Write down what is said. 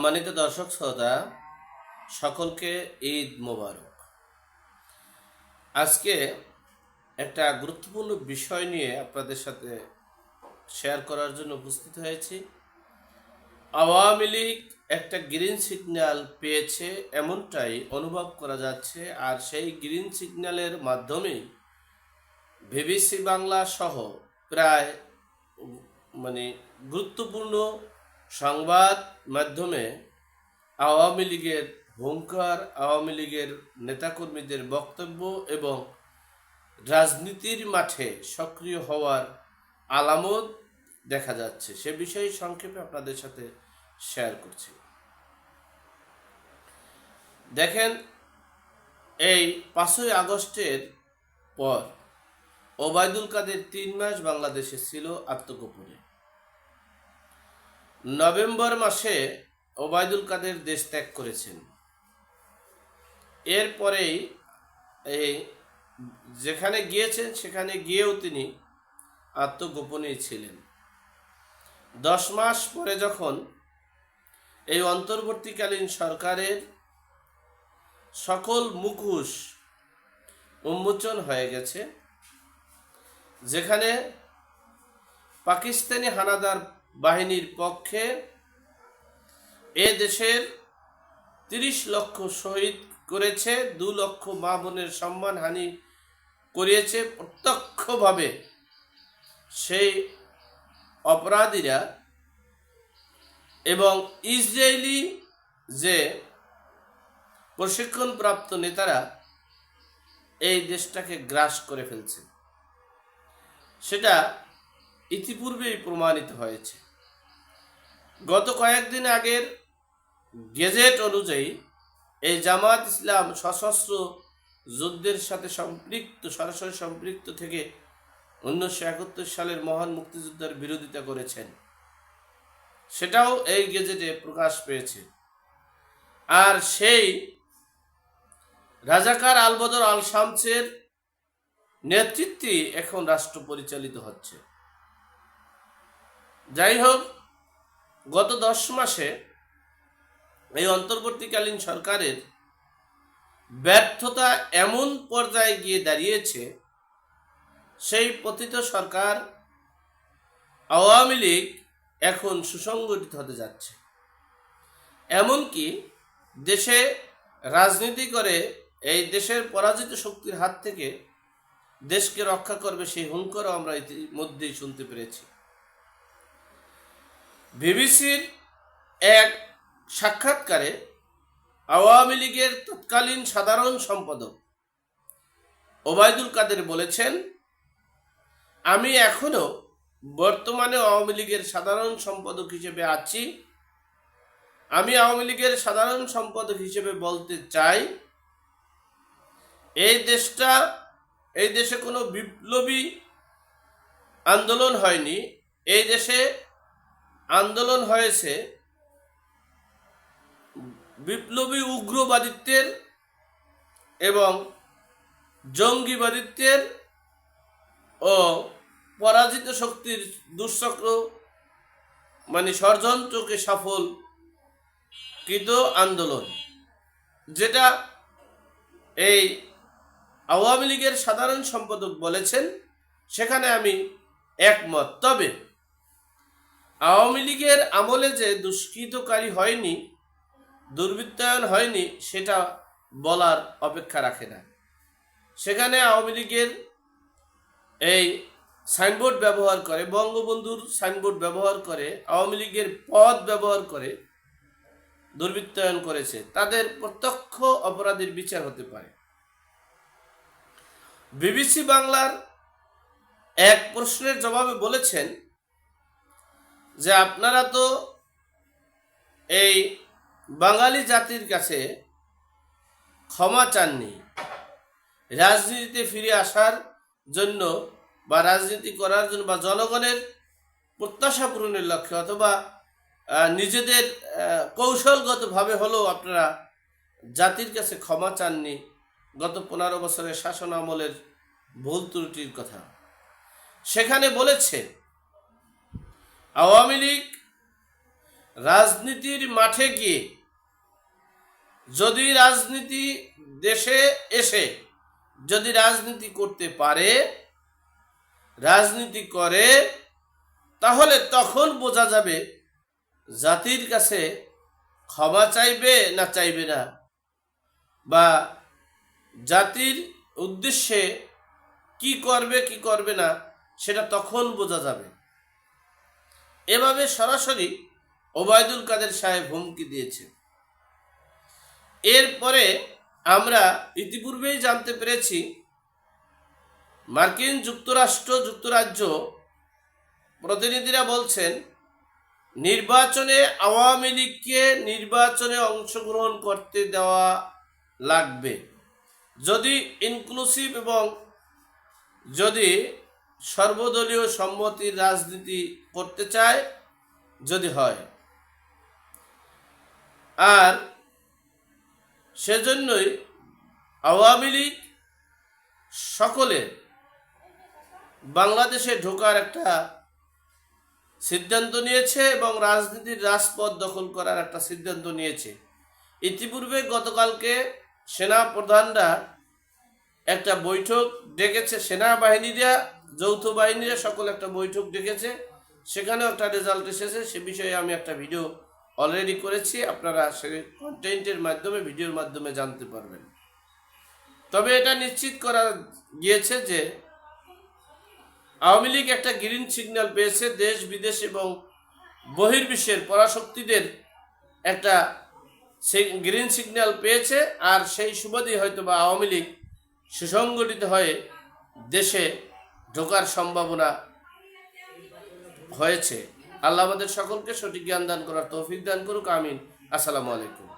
সম্মানিত দর্শক শ্রোতা, সকলকে ঈদ মোবারক। আজকে একটা গুরুত্বপূর্ণ বিষয় নিয়ে আপনাদের সাথে শেয়ার করার জন্য উপস্থিত হয়েছি। আওয়ামী লীগ একটা গ্রিন সিগন্যাল পেয়েছে, এমনটাই অনুভব করা যাচ্ছে, আর সেই গ্রিন সিগন্যালের মাধ্যমেই বিবিসি বাংলা সহ প্রায় মানে গুরুত্বপূর্ণ সংবাদ মাধ্যমে আওয়ামী লীগের হুঙ্কার, আওয়ামী লীগের নেতাকর্মীদের বক্তব্য এবং রাজনীতির মাঠে সক্রিয় হওয়ার আলামত দেখা যাচ্ছে। সে বিষয়ে সংক্ষেপে আপনাদের সাথে শেয়ার করছি। দেখেন, এই পাঁচই আগস্টের পর ওবায়দুল কাদের তিন মাস বাংলাদেশে ছিল আত্মগোপনে। নভেম্বর মাসে ওবায়দুল কাদের দেশ ত্যাগ করেছেন। এরপরেই এই যেখানে গিয়েছেন, সেখানে গিয়েও তিনি আত্মগোপনেই ছিলেন। দশ মাস পরে যখন এই অন্তর্বর্তীকালীন সরকারের সকল মুখোশ উন্মোচন হয়ে গেছে, যেখানে পাকিস্তানি হানাদার বাহিনীর পক্ষে এ দেশের তিরিশ লক্ষ শহীদ করেছে, দু লক্ষ মা বোনের সম্মানহানি করিয়েছে। প্রত্যক্ষভাবে সেই অপরাধীরা এবং ইসরায়েলি যে প্রশিক্ষণপ্রাপ্ত নেতারা এই দেশটাকে গ্রাস করে ফেলছে। সেটা ইতিপূর্বেই প্রমাণিত হয়েছে। গত কয়েকদিন আগের গেজেট অনুযায়ী এই জামাত ইসলাম সশস্ত্র যুদ্ধের সাথে সম্পৃক্ত, সরাসরি সম্পৃক্ত থেকে উনিশশো একাত্তর সালের মহান মুক্তিযোদ্ধার বিরোধিতা করেছেন। সেটাও এই গেজেটে প্রকাশ পেয়েছে। আর সেই রাজাকার আলবদর আল শামসের নেতৃত্বে এখন রাষ্ট্র পরিচালিত হচ্ছে। যাই হোক গত দশ মাসে এই অন্তর্বর্তীকালীন সরকারের ব্যর্থতা এমন পর্যায়ে গিয়ে দাঁড়িয়েছে, সেই পতিত সরকার আওয়ামী লীগ এখন সুসংগঠিত হতে যাচ্ছে। এমনকি দেশে রাজনীতি করে এই দেশের পরাজিত শক্তির হাত থেকে দেশকে রক্ষা করবে সেই হুঙ্কারও আমরা ইতিমধ্যেই শুনতে পেরেছি। বিবিসির এক সাক্ষাৎকারে আওয়ামী লীগের তৎকালীন সাধারণ সম্পাদক ওবায়দুল কাদের বলেছেন, আমি এখনও বর্তমানে আওয়ামী লীগের সাধারণ সম্পাদক হিসেবে আছি। আমি আওয়ামী লীগের সাধারণ সম্পাদক হিসেবে বলতে চাই, এই দেশটা, এই দেশে কোনো বিপ্লবী আন্দোলন হয়নি। এই দেশে আন্দোলন হয়েছে বিপ্লবী উগ্রবাদিত্বের এবং জঙ্গিবাদিত্বের ও পরাজিত শক্তির দুঃচক্র মানে ষড়যন্ত্রকে সফল কৃত আন্দোলন, যেটা এই আওয়ামী লীগের সাধারণ সম্পাদক বলেছেন, সেখানে আমি একমত। তবে আওয়ামী লীগের আমলে যে দুষ্কৃতকারী হয়নি, দুর্বৃত্তায়ন হয়নি, সেটা বলার অপেক্ষা রাখে না। সেখানে আওয়ামী লীগের এই সাইনবোর্ড ব্যবহার করে, বঙ্গবন্ধুর সাইনবোর্ড ব্যবহার করে, আওয়ামী লীগের পদ ব্যবহার করে দুর্বৃত্তায়ন করেছে। তাদের প্রত্যক্ষ অপরাধীর বিচার হতে পারে। বিবিসি বাংলার এক প্রশ্নের জবাবে বলেছেন যে আপনারা তো এই বাঙালি জাতির কাছে ক্ষমা চাননি। রাজনীতিতে ফিরে আসার জন্য বা রাজনীতি করার জন্য বা জনগণের প্রত্যাশা পূরণের লক্ষ্যে অথবা নিজেদের কৌশলগতভাবে হলেও আপনারা জাতির কাছে ক্ষমা চাননি গত পনেরো বছরের শাসন আমলের ভুল ত্রুটির কথা। সেখানে বলেছে আওয়ামী লীগ রাজনীতির মাঠে গিয়ে যদি রাজনীতি দেশে এসে যদি রাজনীতি করতে পারে, রাজনীতি করে, তাহলে তখন বোঝা যাবে জাতির কাছে ক্ষমা চাইবে না চাইবে না বা জাতির উদ্দেশ্যে কি করবে কি করবে না, সেটা তখন বোঝা যাবে। এভাবে সরাসরি ওবায়দুল কাদের সাহেব হুমকি দিয়েছে। এরপরে আমরা ইতিপূর্বেই জানতে পেরেছি, মার্কিন যুক্তরাষ্ট্র, যুক্তরাজ্য প্রতিনিধিরা বলছেন, নির্বাচনে আওয়ামী লীগকে নির্বাচনে অংশগ্রহণ করতে দেওয়া লাগবে। যদি ইনক্লুসিভ এবং যদি সর্বদলীয় সম্মতির রাজনীতি করতে চায় যদি হয়। আর সেজন্যই আওয়ামী লীগ সকলে বাংলাদেশে ঢোকার একটা সিদ্ধান্ত নিয়েছে এবং রাজনীতির রাজপথ দখল করার একটা সিদ্ধান্ত নিয়েছে। ইতিপূর্বে গতকালকে সেনা প্রধানরা একটা বৈঠক ডেকেছে সেনাবাহিনীরা যৌথ বাহিনীরা সকল একটা বৈঠক ডেকেছে। সেখানেও একটা রেজাল্ট এসেছে। সে বিষয়ে আমি একটা ভিডিও অলরেডি করেছি। আপনারা সে কন্টেন্টের মাধ্যমে ভিডিওর মাধ্যমে জানতে পারবেন। তবে এটা নিশ্চিত করা গিয়েছে যে, আওয়ামী লীগ একটা গ্রিন সিগন্যাল পেয়েছে। দেশ, বিদেশ এবং বহির্বিশ্বের পরাশক্তিদের একটা গ্রিন সিগন্যাল পেয়েছে। আর সেই সুবাদেই হয়তো বা আওয়ামী লীগ সুসংগঠিত হয়ে দেশে ঢোকার সম্ভাবনা হয়েছে। আল্লাহ আমাদের সকলকে সঠিক জ্ঞান দান করার তৌফিক দান করুক, আমিন। আসসালামু আলাইকুম।